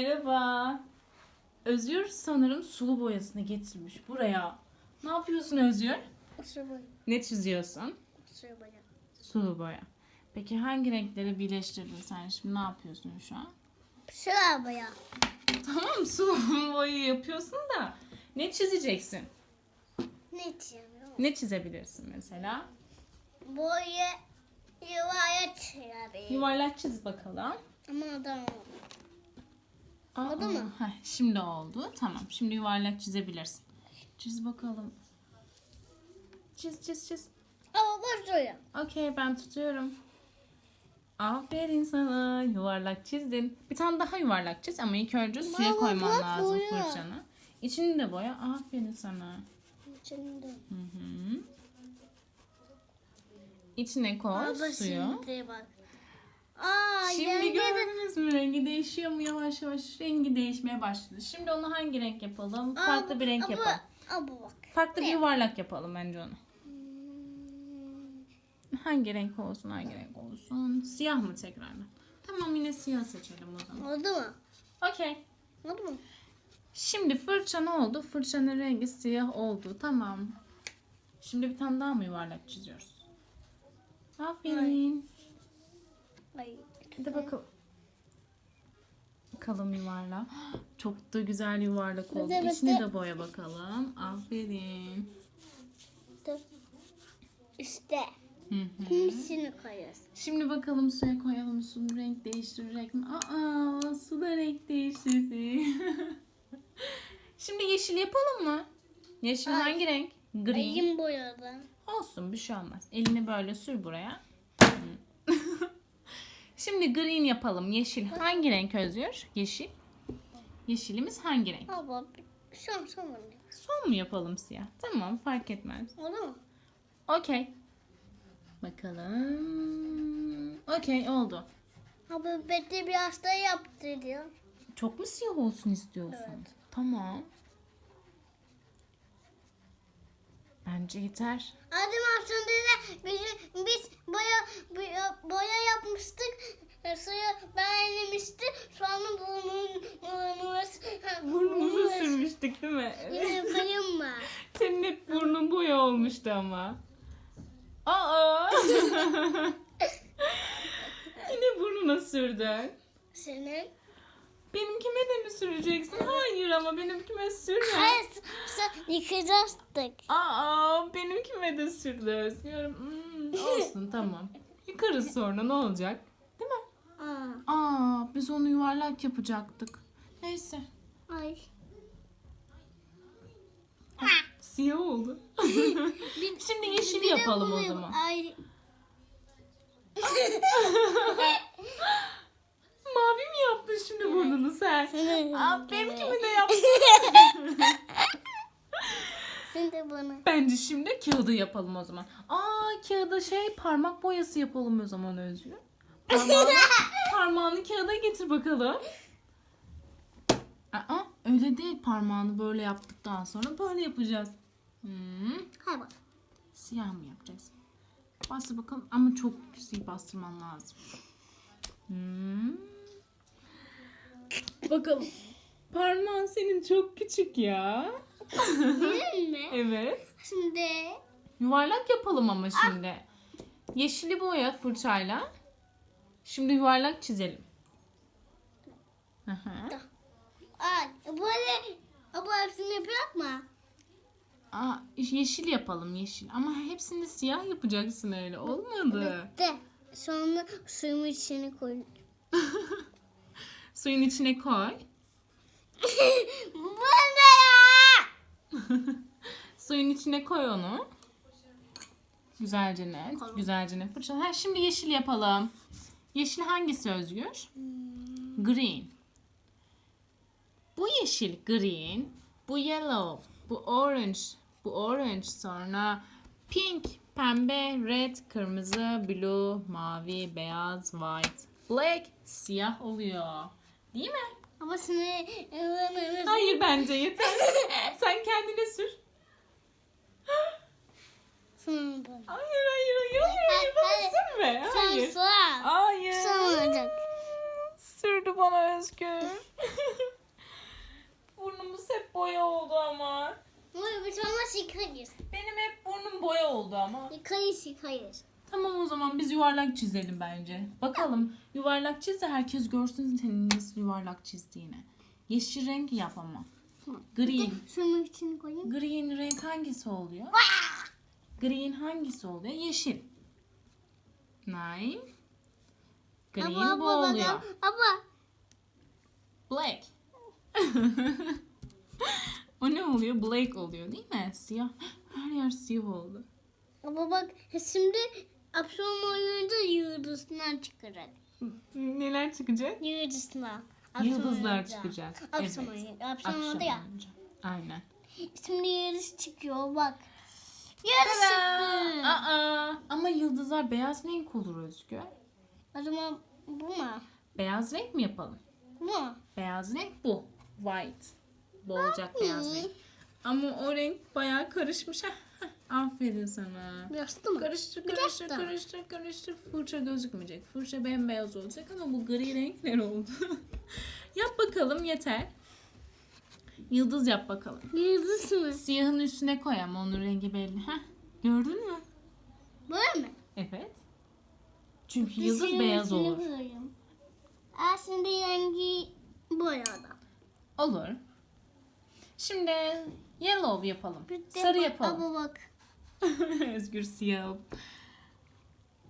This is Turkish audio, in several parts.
Merhaba. Özgür sanırım sulu boyasını getirmiş buraya. Ne yapıyorsun Özgür? Sıvı, Ne çiziyorsun? sıvı. Sulu boya. Peki hangi renkleri birleştirdin sen şimdi? Ne yapıyorsun şu an? Sıvı boya. Tamam sulu boyayı yapıyorsun da ne çizeceksin? Ne çiziyorum? Ne çizebilirsin mesela? Boya yuvaya çiziyorum. Yuvarlak çiz bakalım. Ama adam Oldu mu? Heh, şimdi oldu. Tamam. Şimdi yuvarlak çizebilirsin. Çiz bakalım. Çiz çiz çiz. Ama boş duruyor. Okey ben tutuyorum. Aferin sana. Yuvarlak çizdin. Bir tane daha yuvarlak çiz ama ilk önce suya Baba, koyman bak lazım boya. fırçanı. İçini de boya. Aferin sana. Şimdi. Hı hı. İçine koy Baba suyu. şimdi bak. Aa, Şimdi de- gördünüz mü rengi değişiyor mu yavaş yavaş rengi değişmeye başladı. Şimdi onu hangi renk yapalım? Aa, Farklı bir renk aa, yapalım. aa, bu bak. Farklı bir yuvarlak yapalım bence onu. Hmm, Hangi renk olsun, hangi renk olsun? Siyah mı tekrardan? Tamam yine siyah seçelim o zaman. Oldu mu? Okey. Oldu mu? Şimdi fırça ne oldu? Fırçanın rengi siyah oldu. Tamam. Şimdi bir tane daha mı yuvarlak çiziyoruz? Aferin. Ay. Hadi bakalım. Bakalım yuvarlak. Çok da güzel yuvarlak oldu. Bitti, İçini bitti. de boya bakalım. Aferin. Dur. İşte. Hı hı. Koyuyoruz. Şimdi bakalım suya koyalım. Su renk değiştirecek mi? Aa, su da renk değiştirdi. Şimdi yeşil yapalım mı? Yeşil Ay. hangi renk? Green. Elim boyadı. Olsun bir şey olmaz. Elini böyle sür buraya. Şimdi green yapalım. Yeşil. Hangi renk Özgür? Yeşil. Yeşilimiz hangi renk? Baba son son mu? Son mu yapalım siyah? Tamam fark etmez. Oldu mu? Okey. Bakalım. Okey oldu. Abi Betty bir hasta yaptı diyor. Çok mu siyah olsun istiyorsun? Evet. Tamam. Bence yeter. Adım aslında da biz, biz boya, boya, boya yapmıştık. Suyu beğenmişti. Sonra burnumuz, Burnumuzu sürmüştük değil mi? Yine yapayım mı? Senin hep burnun boya olmuştu ama. Aa! Yine burnuna sürdün. Senin? Benimkime de mi süreceksin? Hayır ama benimkime sürme. Hayır, sen yıkayacaktık. Aa, benimkime de sürdü Özgür. Hmm, olsun tamam. Yıkarız sonra ne olacak? Değil mi? Aa, Aa, biz onu yuvarlak yapacaktık. Neyse. ay. Siyah oldu. Şimdi yeşil Bir de yapalım o bunu- zaman. Ay. Mavi mi yaptın şimdi burnunu sen? Aa, benimkimi de yaptın. Sen de bana. Bence şimdi kağıdı yapalım o zaman. Aa kağıda şey parmak boyası yapalım o zaman Özgür. Parmağını, parmağını kağıda getir bakalım. Aa öyle değil parmağını böyle yaptıktan sonra böyle yapacağız. Hmm. Hay bak. Siyah mı yapacağız? Bastır bakalım ama çok iyi bastırman lazım. Hmm. Bakalım. Parmağın senin çok küçük ya. Değil mi? Evet. Şimdi Yuvarlak yapalım ama şimdi. Yeşili boya fırçayla. Şimdi yuvarlak çizelim. Hı hı. ay böyle bu hepsini yapıyor mu? Aa, yeşil yapalım yeşil. Ama hepsini siyah yapacaksın öyle. Olmadı. De. Sonra suyumun içine koy. Suyun içine koy. Bu ne ya? Suyun içine koy onu. Güzelce ne? Koydum. Güzelce ne? Fırça. Ha, şimdi yeşil yapalım. Yeşil hangisi Özgür? Green. Bu yeşil green. Bu yellow. Bu orange. Bu orange. Sonra pink, pembe, red, kırmızı, blue, mavi, beyaz, white, black, siyah oluyor. Değil mi? Ama seni Hayır bence yeter. Sen kendine sür. Sen bunu. Hayır hayır hayır hayır hayır bana Hayır, sürme. Sen Hayır. sonra. Hayır. Olacak. sürdü bana Özgür. Burnumuz hep boya oldu ama. Bunu bir sonra yıkayız. Benim hep burnum boya oldu ama. Yıkayız yıkayız. Tamam o zaman biz yuvarlak çizelim bence. Bakalım yuvarlak çiz de herkes görsün senin nasıl yuvarlak çizdiğini. Yeşil renk yap ama. Green. Şunun içine koyayım. Green renk hangisi oluyor? Green hangisi oluyor? Yeşil. Nine. Green Ama, bu ama, oluyor. Ama Black. o ne oluyor? Black oluyor değil mi? Siyah. Her yer siyah oldu. Ama bak şimdi akşam oyunca yıldızlar çıkacak. Neler çıkacak? Yıldızlar. Akşam Yıldızlar oyunca. çıkacak. Akşam evet. oyunca. Akşam Akşam oldu ya. Aynen. Şimdi yıldız çıkıyor bak. Yıldız çıktı. Aa, ama yıldızlar beyaz renk olur Özgür. O zaman bu mu? Beyaz renk mi yapalım? Bu? Beyaz renk bu. White. Bu olacak beyaz renk. Ama o renk bayağı karışmış. Heh. Aferin sana. Bastı mı? Karıştır, Biraz karıştır, da. karıştır, karıştır. Fırça gözükmeyecek. Fırça bembeyaz olacak ama bu gri renkler oldu. yap bakalım yeter. Yıldız yap bakalım. Yıldız mı? Siyahın üstüne koy ama onun rengi belli. Heh. Gördün mü? Böyle mi? Evet. Çünkü yıldız beyaz olur. koyayım. Aslında rengi boyadı. Olur. Şimdi yellow yapalım. Bir de Sarı bak- yapalım. Ama bak. Özgür siyah.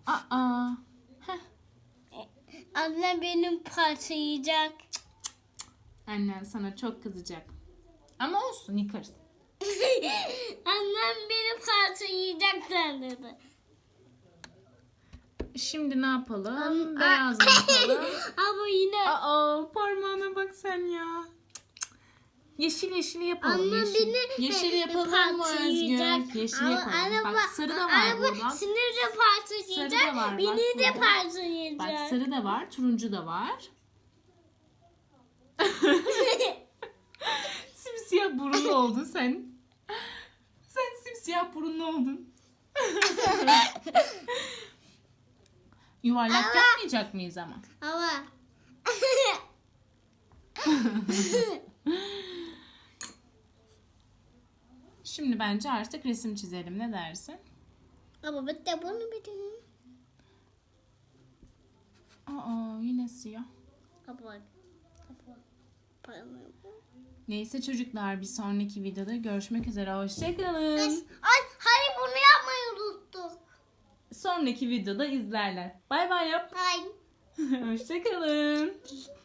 Aa. Heh. Anne benim parçalayacak. Annen sana çok kızacak. Ama olsun yıkarız. Annem beni parçalayacak sanırdı. Şimdi ne yapalım? Beyaz mı yapalım? Ama yine Aa parmağına bak sen ya. Yeşil yeşil yapalım. Annem yeşil. beni yeşil yapalım mı. Özgür? Yeşil Ama yapalım. anne bak sarı da var bak, burada. Sinir de parçalayacak. Sarı da var, bak Beni de burada. parçalayacak. Bak sarı da var, turuncu da var. simsiyah burunlu oldun sen. Sen simsiyah burunlu oldun. Yuvarlak yapmayacak mıyız ama? Ama Şimdi bence artık resim çizelim. Ne dersin? ama ben de bunu biliyorum. Aa yine siyah. Parmağım. Neyse çocuklar bir sonraki videoda görüşmek üzere. Hoşçakalın. Ay hayır bunu yapmayı unuttum. Sonraki videoda izlerler. Bay bay yap. Hayır. Hoşçakalın.